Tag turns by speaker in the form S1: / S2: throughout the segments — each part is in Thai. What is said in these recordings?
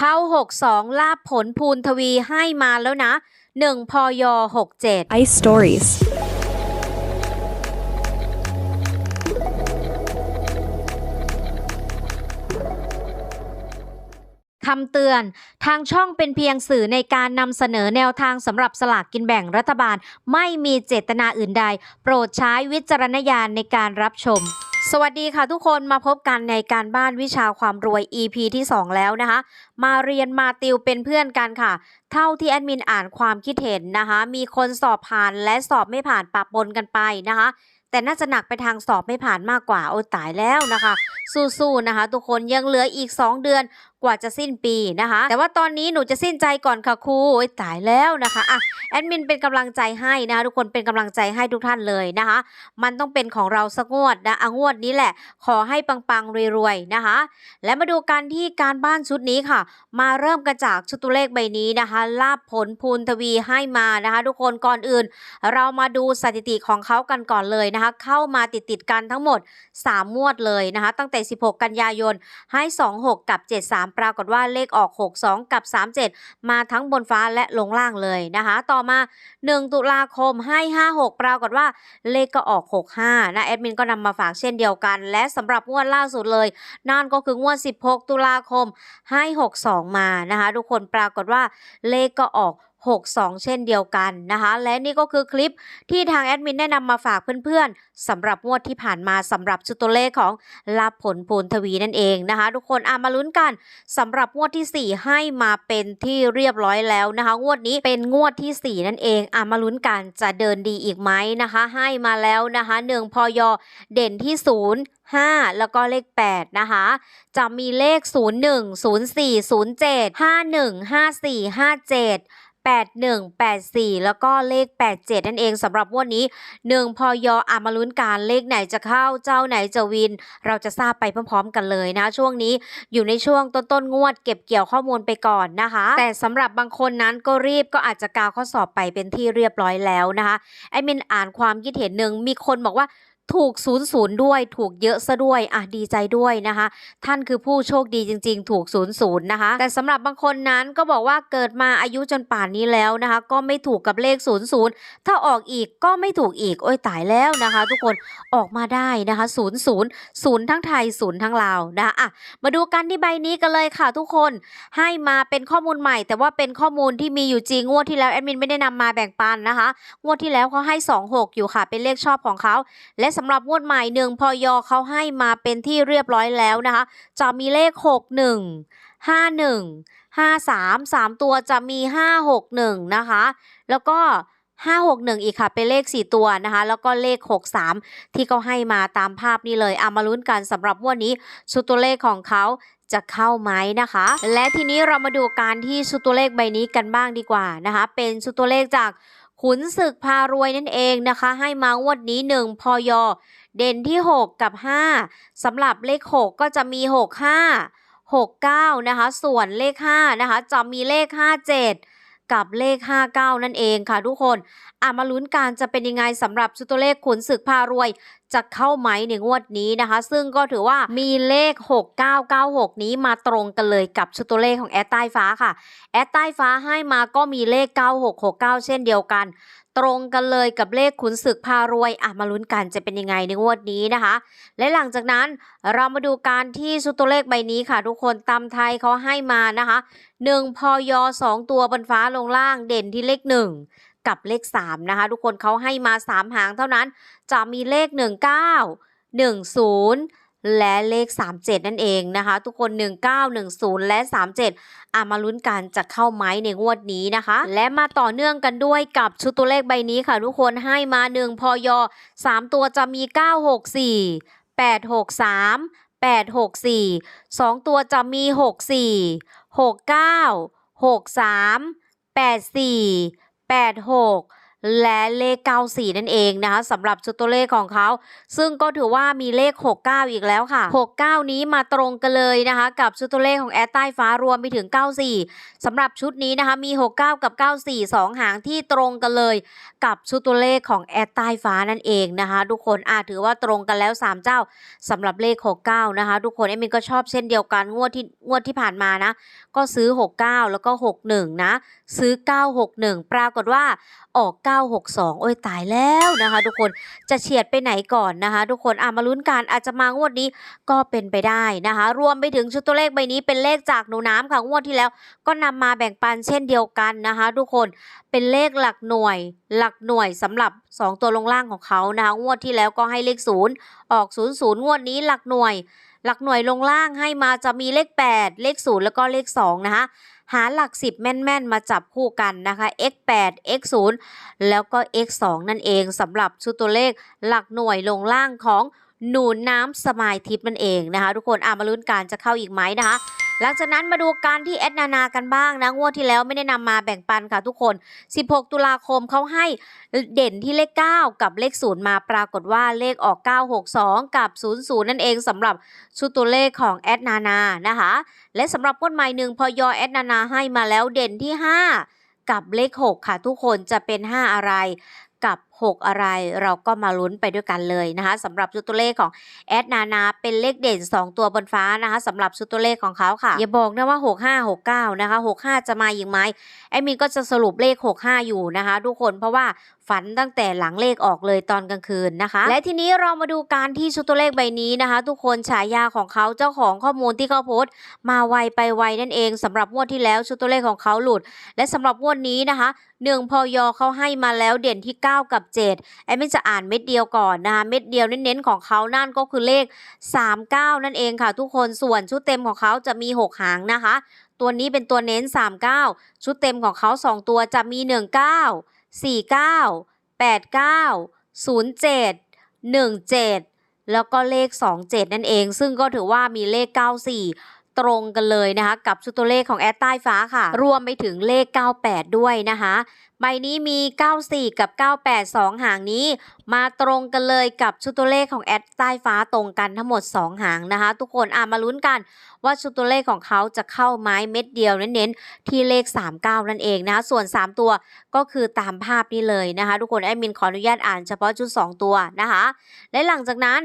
S1: เข้า 62 ลาบผลภูนทวีให้มาแล้วนะ 1 พย 67
S2: Ice Stories.
S1: คำเตือนทางช่องเป็นเพียงสื่อในการนำเสนอแนวทางสำหรับสลากกินแบ่งรัฐบาล ไม่มีเจตนาอื่นใด โปรดใช้วิจารณญาณในการรับชม สวัสดีค่ะทุกคนมาพบกันในการบ้านวิชาความรวย EP ที่ 2 แล้วนะคะ มาเรียนมาติวเป็นเพื่อนกันค่ะ เท่าที่แอดมินอ่านความคิดเห็นนะคะ มีคนสอบผ่านและสอบไม่ผ่านปะปนกันไปนะคะ แต่น่าจะหนักไปทางสอบไม่ผ่านมากกว่าโอ้ตายแล้วนะคะ สู้ๆนะคะ ทุกคนยังเหลืออีก 2 เดือน ว่าจะสิ้นปีนะคะ แต่ว่าตอนนี้หนูจะสิ้นใจก่อนค่ะครูโอ้ยตายแล้วนะคะอะแอดมินเป็นกำลังใจให้นะคะทุกคนเป็นกำลังใจให้ทุกท่านเลยนะคะ มันต้องเป็นของเราสักงวดนะองวดนี้แหละ ขอให้ปังๆรวยๆนะคะ และมาดูกันที่การบ้านชุดนี้ค่ะ มาเริ่มกันจากชุดตัวเลขใบนี้นะคะ ลาบผลภูนทวีให้มานะคะ ทุกคนก่อนอื่น เรามาดูสถิติของเขากันก่อนเลยนะคะ เข้ามาติดติดๆกันทั้งหมด3มวดเลยนะคะ ตั้งแต่ 16 กันยายนให้ 26 กับ 73ปรากฏว่าเลขออก 62 กับ 37 มาทั้งบนฟ้าและลงล่างเลยนะคะ ต่อมา 1 ตุลาคมให้ 56 ปรากฏว่าเลขก็ออก 65 นะแอดมินก็นำมาฝากเช่นเดียวกัน และสำหรับงวดล่าสุดเลย นั่นก็คืองวด 16 ตุลาคมให้ 62 มานะคะ ทุกคนปรากฏว่าเลขก็ออก 62 เช่นเดียวกันนะคะ และนี่ก็คือคลิปที่ทางแอดมินได้นำมาฝากเพื่อนๆสำหรับงวดที่ผ่านมาสำหรับชุดตัวเลขของลาผลปูนทวีนั่นเองนะคะ ทุกคนอามาลุ้นกันสำหรับงวดทีสี่4 ให้มาเป็นที่เรียบร้อยแล้วนะคะ งวดนี้เป็นงวดทีสี่ 4 นั่นเองอามาลุ้นกันจะเดินดีอีกไหมนะคะ ให้มาแล้วนะคะ1พยเด่นที่ 0 5 แล้วก็เลข 8 นะคะ จะมีเลข 01 04 07 51 54 57 8184 แล้วก็เลข 87 นั่นเองสำหรับวันนี้ 1พยออามาลุ้นการเลขไหนจะเข้าเจ้าไหนจะวิน เราจะทราบไปพร้อมๆกันเลยนะ ช่วงนี้อยู่ในช่วงต้นๆงวดเก็บเกี่ยวข้อมูลไปก่อนนะคะ แต่สำหรับบางคนนั้นก็รีบก็อาจจะกาวข้อสอบไปเป็นที่เรียบร้อยแล้วนะคะไอมินอ่านความคิดเห็นหนึ่งมีคนบอกว่า ถูกศูนย์ศูนย์ด้วย ถูกเยอะซะด้วย อะ ดีใจด้วยนะคะ ท่านคือผู้โชคดีจริง ๆ ถูกศูนย์ศูนย์นะคะ แต่สำหรับบางคนนั้นก็บอกว่าเกิดมาอายุจนป่านนี้แล้วนะคะ ก็ไม่ถูกกับเลขศูนย์ศูนย์ถ้าออกอีกก็ไม่ถูกอีก โอ้ยตายแล้วนะคะ ทุกคน ออกมาได้นะคะศูนย์ศูนย์ศูนย์ทั้งไทยศูนย์ทั้งลาวนะะอะ มาดูกันที่ใบนี้กันเลยค่ะทุกคน ให้มาเป็นข้อมูลใหม่ แต่ว่าเป็นข้อมูลที่มีอยู่จริง งวดที่แล้วแอดมินไม่ได้นำมาแบ่งปันนะคะ งวดที่แล้วเขาให้ 26 อยู่ค่ะ เป็นเลขชอบของเขาและสำหรับงวดใหม่หนึ่งพอยอเขาให้มาเป็นที่เรียบร้อยแล้วนะคะ จะมีเลข 61 51 53 3 ตัวจะมี 561 นะคะ แล้วก็ 561 อีกค่ะ เป็นเลข 4 ตัวนะคะ แล้วก็เลข 63 ที่เขาให้มาตามภาพนี้เลยเอามาลุ้นกันสำหรับงวันนี้ ชุดตัวเลขของเขาจะเข้าไหมนะคะ และทีนี้เรามาดูการที่ชุดตัวเลขใบนี้กันบ้างดีกว่านะคะ เป็นชุดตัวเลขจาก ขุนศึกพารวยนั่นเองนะคะ ให้มางวดนี้ 1 พย เด่นที่ 6 กับ 5สำหรับเลข 6 ก็จะมี 6 5 6 9 นะคะ ส่วนเลข 5 นะคะ จะมีเลข 57กับเลข 59 นั่นเองค่ะทุกคน อะมาลุ้นการจะเป็นยังไงสำหรับชุดตัวเลขขุนศึกพารวยจะเข้าไหมในงวดนี้นะคะ ซึ่งก็ถือว่ามีเลข 6996 นี้มาตรงกันเลยกับชุดตัวเลขของแอดใต้ฟ้าค่ะ แอดใต้ฟ้าให้มาก็มีเลข 9669 เช่นเดียวกัน ตรงกันเลยกับเลขขุนศึกพารวยอะมาลุ้นกันจะเป็นยังไงในงวดนี้นะคะ และหลังจากนั้นเรามาดูการที่ชุดตัวเลขใบนี้ค่ะ ทุกคนตำไทยเขาให้มานะคะ1พย2ตัวบนฟ้าลงล่างเด่นที่เลข 1 กับเลข 3 นะคะ ทุกคนเขาให้มา 3 หางเท่านั้น จะมีเลข 19 10 และเลข 37 นั่นเองนะคะ ทุกคน 1910 และ 37อามาลุ้นกันจะเข้าไหมในงวดนี้นะคะ และมาต่อเนื่องกันด้วยกับชุดตัวเลขใบนี้ค่ะ ทุกคนให้มา 1 พย 3 ตัวจะมี 964 863 864 2 ตัวจะมี 64 69 63 84 แปดหก และเลข 94 นั่นเองนะคะสำหรับชุดตัวเลขของเขา ซึ่งก็ถือว่ามีเลข 69 อีกแล้วค่ะ 69 นี้มาตรงกันเลยนะคะ กับชุดตัวเลขของแอดใต้ฟ้ารวมไปถึง 94สำหรับชุดนี้นะคะมี 69 กับ 94 2 หางที่ตรงกันเลย กับชุดตัวเลขของแอดใต้ฟ้านั่นเองนะคะ ทุกคนอาจถือว่าตรงกันแล้ว 3 เจ้าสำหรับเลข 69 นะคะ ทุกคนเอมินก็ชอบเช่นเดียวกันงวดที่งวดที่ผ่านมานะ ก็ซื้อ 69 แล้วก็ 61 นะ ซื้อ 961 ปรากฏว่าออก962 โอ้ยตายแล้วนะคะ ทุกคนจะเฉียดไปไหนก่อนนะคะ ทุกคนอะมาลุ้นกันอาจจะมางวดนี้ก็เป็นไปได้นะคะ รวมไปถึงชุดตัวเลขใบนี้เป็นเลขจากหนูน้ำค่ะงวดที่แล้ว ก็นำมาแบ่งปันเช่นเดียวกันนะคะ ทุกคนเป็นเลขหลักหน่วย หลักหน่วยสำหรับ 2 ตัวลงล่างของเขานะคะงวดที่แล้วก็ให้เลข0ออก 0 0 งวดนี้หลักหน่วย หลักหน่วยลงล่างให้มาจะมีเลข 8 เลข 0 แล้วก็เลข 2 นะคะ หาหลัก 10 แม่น ๆ มาจับคู่กันนะคะ x 8 x 0แล้วก็ x 2นั่นเองสำหรับชุดตัวเลขหลักหน่วยลงล่างของหนูน้ำสมายทิพย์นั่นเองนะคะ ทุกคนอ่ามาลุ้นการจะเข้าอีกไหมนะคะ หลังจากนั้นมาดูการที่แอดนานากันบ้างนะงวดที่แล้วไม่ได้นำมาแบ่งปันค่ะทุกคน 16 ตุลาคมเขาให้เด่นที่เลข 9 กับเลข 0 มาปรากฏว่าเลขออก 962 กับ 00 นั่นเองสำหรับชุดตัวเลขของแอดนานานะคะ และสำหรับต้นไม้หนึ่งพอยอแอดนานาให้มาแล้วเด่นที่ 5 กับเลข 6 ค่ะทุกคนจะเป็น 5 อะไรกับ6 อะไรเราก็มาลุ้นไปด้วยกันเลยนะคะสำหรับชุดตัวเลขของแอดนานาเป็นเลขเด่น 2 ตัวบนฟ้านะคะสำหรับชุดตัวเลขของเขาค่ะ อย่าบอกนะว่า 65 69 นะคะ 65 จะมาอีกไหมแอดมินก็จะสรุปเลข 65 อยู่นะคะ ทุกคนเพราะว่าฝันตั้งแต่หลังเลขออกเลยตอนกลางคืนนะคะ และทีนี้เรามาดูการที่ชุดตัวเลขใบนี้นะคะ ทุกคนฉายาของเขาเจ้าของข้อมูลที่เขาโพสต์ มาไวไปไวนั่นเองสำหรับงวดที่แล้วชุดตัวเลขของเขาหลุด และสำหรับงวดนี้นะคะหนึ่งพอยอเขาให้มาแล้วเด่นที่ 9 กับ7แอดมินจะอ่านเม็ดเดียวก่อนนะคะเม็ดเดียวเน้นๆของเขานั่นก็คือเลข 39 นั่นเองค่ะ ทุกคนส่วนชุดเต็มของเขาจะมี 6 หางนะคะ ตัวนี้เป็นตัวเน้น 39 ชุดเต็มของเขา 2 ตัวจะมี 19 49 89 07 17 แล้วก็เลข 27 นั่นเอง ซึ่งก็ถือว่ามีเลข 94ตรงกันเลยนะคะ กับชุดตัวเลขของแอดใต้ฟ้าค่ะ รวมไปถึงเลข 98 ด้วยนะคะใบนี้มี 94 กับ 98 2 หางนี้ มาตรงกันเลยกับชุดตัวเลขของแอดใต้ฟ้าตรงกันทั้งหมด 2 หางนะคะ ทุกคนอ่ามาลุ้นกันว่าชุดตัวเลขของเขาจะเข้าไม้เม็ดเดียวเน้นๆที่เลข 39 นั่นเองนะคะส่วน 3 ตัวก็คือตามภาพนี้เลยนะคะ ทุกคนแอดมินขออนุญาตอ่านเฉพาะชุด 2 ตัวนะคะ และหลังจากนั้น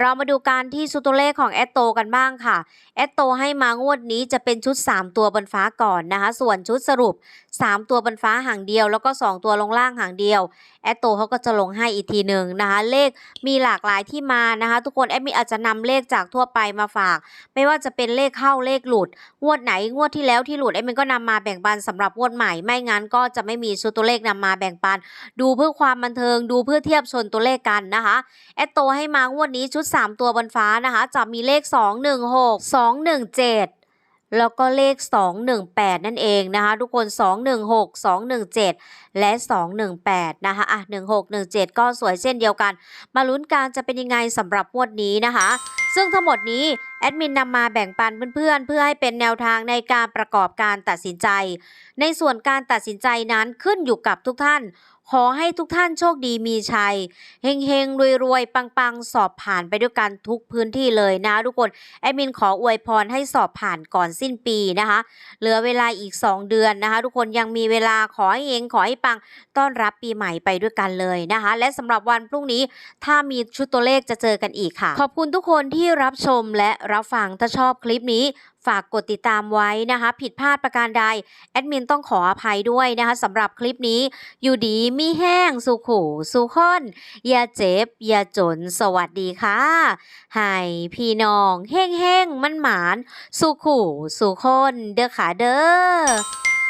S1: เรามาดูการที่ชุดตัวเลขของแอดโตกันบ้างค่ะแอดโตให้มางวดนี้จะเป็นชุด 3 ตัวบนฟ้าก่อนนะคะส่วนชุดสรุป 3 ตัวบนฟ้าหางเดียวแล้วก็ 2 ตัวลงล่างหางเดียว แอดโตเขาก็จะลงให้อีกทีหนึ่งนะคะ เลขมีหลากหลายที่มานะคะ ทุกคนแอดมินอาจจะนำเลขจากทั่วไปมาฝาก ไม่ว่าจะเป็นเลขเข้าเลขหลุด งวดไหนงวดที่แล้วที่หลุดแอดมินก็นำมาแบ่งปันสำหรับงวดใหม่ ไม่งั้นก็จะไม่มีชุดตัวเลขนำมาแบ่งปัน ดูเพื่อความบันเทิงดูเพื่อเทียบชนตัวเลขกันนะคะแอดโตให้มางวดนี้ชุด 3 ตัวบนฟ้านะคะจะมีเลข 216 217 แล้วก็เลข 218 นั่นเองนะคะทุกคน 216 217 และ 218 นะคะอะ16 17 ก็สวยเช่นเดียวกัน มาลุ้นการจะเป็นยังไงสำหรับงวดนี้นะคะ ซึ่งทั้งหมดนี้แอดมินนำมาแบ่งปันเพื่อนๆ เพื่อให้เป็นแนวทางในการประกอบการตัดสินใจ ในส่วนการตัดสินใจนั้นขึ้นอยู่กับทุกท่าน ขอให้ทุกท่านโชคดีมีชัย เฮงเฮงรวยรวยๆ ปังๆ สอบผ่านไปด้วยกันทุกพื้นที่เลยนะทุกคนแอดมินขออวยพรให้สอบผ่านก่อนสิ้นปีนะคะ เหลือเวลาอีก 2 เดือนนะคะ ทุกคนยังมีเวลาขอให้เฮงขอให้ปังต้อนรับปีใหม่ไปด้วยกันเลยนะคะ และสำหรับวันพรุ่งนี้ถ้ามีชุดตัวเลขจะเจอกันอีกค่ะ ขอบคุณทุกคนที่รับชมและรับฟังถ้าชอบคลิปนี้ ฝากกดติดตามไว้นะคะ ผิดพลาดประการใด แอดมินต้องขออภัยด้วยนะคะสำหรับคลิปนี้ อยู่ดีมีแห้งสุขูสุขนอย่าเจ็บ อย่าจนสวัสดีค่ะให้พี่น้องแห้งแห้งๆมันหมานสุขูสุขนเด้อขาเด้อ